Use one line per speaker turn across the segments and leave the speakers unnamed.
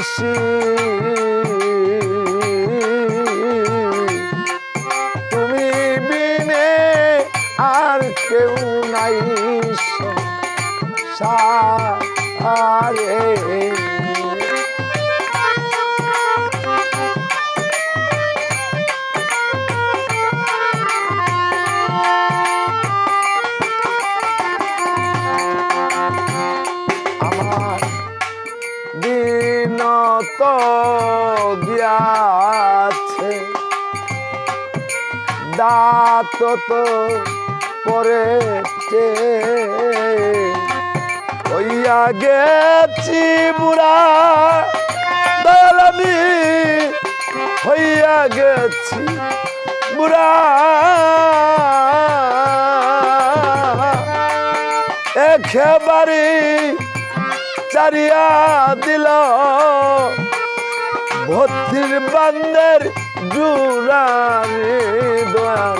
মুর্শি তুমি বিনে আর কেউ নাই। সারে গিয়াছে। দাঁত তো পরেছে হইয়া গেছি বুড়া দয়ালামি। হইয়া গেছি বুড়া। একেবারে চারিয়া দিল। ভর্তির বান্দের জুড়ারে দয়াল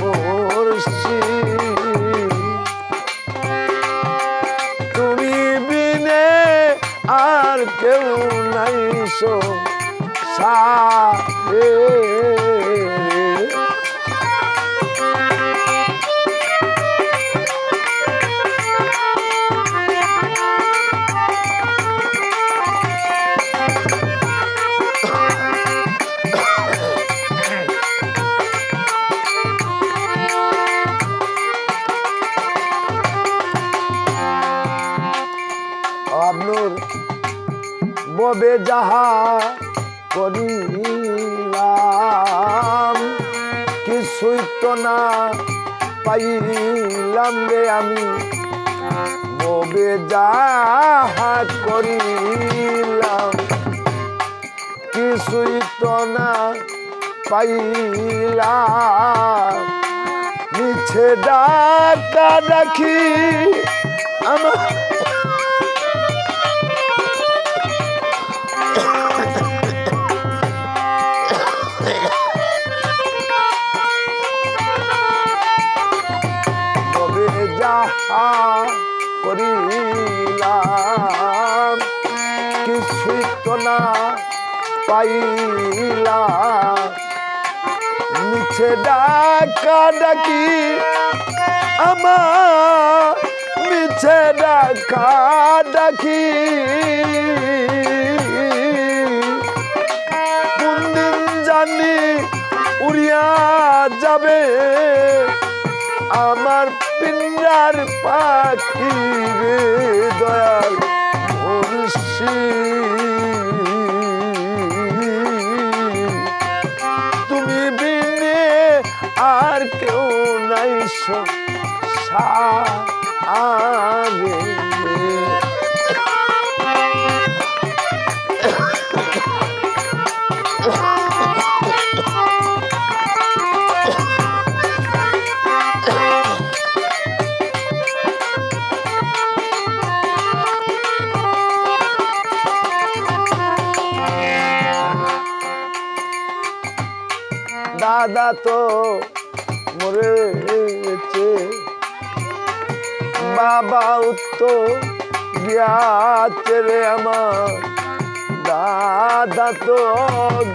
মোরশি ববে যাহা করিলাম, কিছুই তো না পাইলাম রে আমি। ববে যাহা করিলাম, কিছুই তো না পাইলাম। মিছে ডাকা ডাকি আমার করিলাম কিছুই তো না পাইলাম। মিছে ডাকা ডাকি, আমার মিছে ডাকা ডাকি। কোন দিন জানি উড়িয়া যাবে, আমার পিঞ্জার পাখি রে দাদা তো মরেছে বাবাও তো গিয়াছে রে আমার। দাদা তো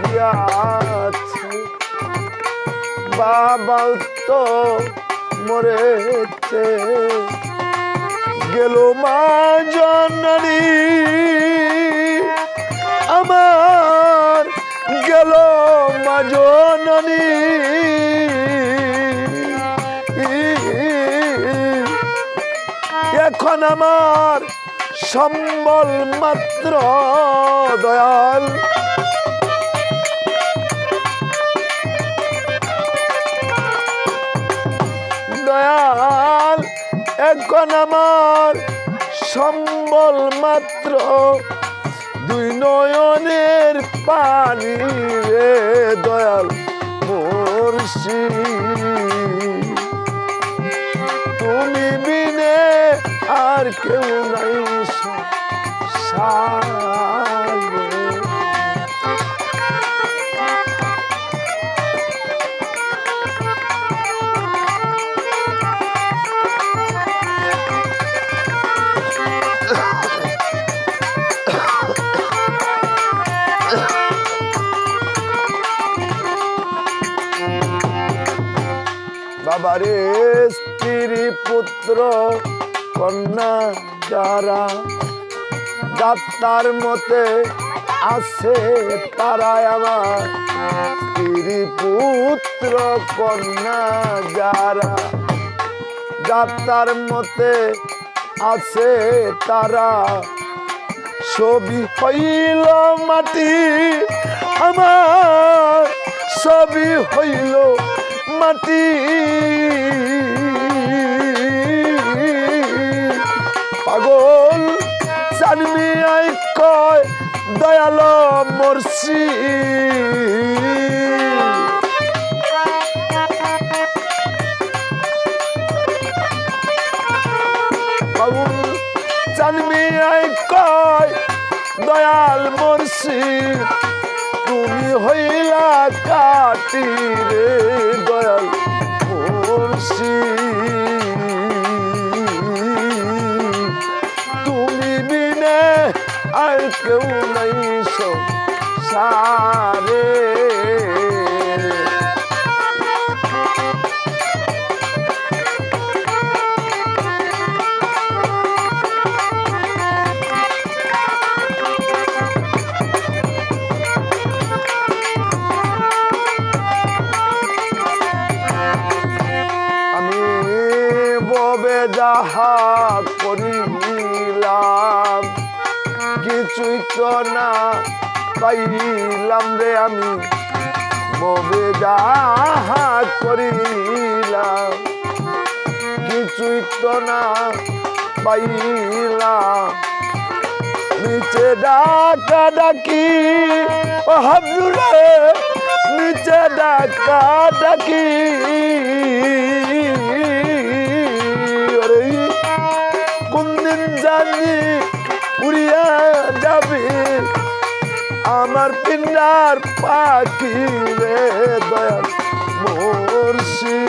গিয়াছে বাবাও তো মরেছে গেল মা জননী। আমার গেল মা জননী। এখন আমার, সম্বল মাত্র দয়াল। দয়াল এখন আমার, সম্বল মাত্র। দুই নয়নের পানি রে দয়াল মুর্শি আর কেউ নাই বাবারে স্ত্রী পুত্র কন্যা যারা যাত্রার মতে আছে, তারাই আমার স্ত্রী পুত্র কন্যা যারা যাত্রার মতে আছে, তারা ছবি হইল মাটি। আমার ছবি হইল মাটি। পাগল চানমি আই কয় দয়াল মরছি। পাগল চানমি আই কয় দয়াল মরছি। তুমি হইলা কাটি রে দয়াল মরছি। কেউ নাই সারে। যাহা কিছুই তো না পাইলাম রে আমি। ববে করিলাম, কিছুই তো না পাইলাম। নিচে ডাকা ডাকি, ও নিচে ডাকা ডাকি। আমার পিন্ডার পাখি রে দয়াল মোরশি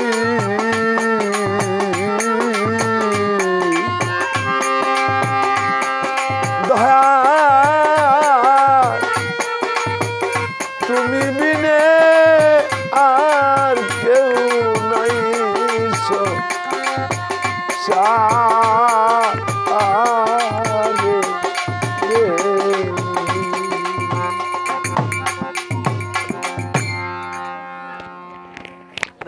তুমি বিনে আর কেউ নাই সা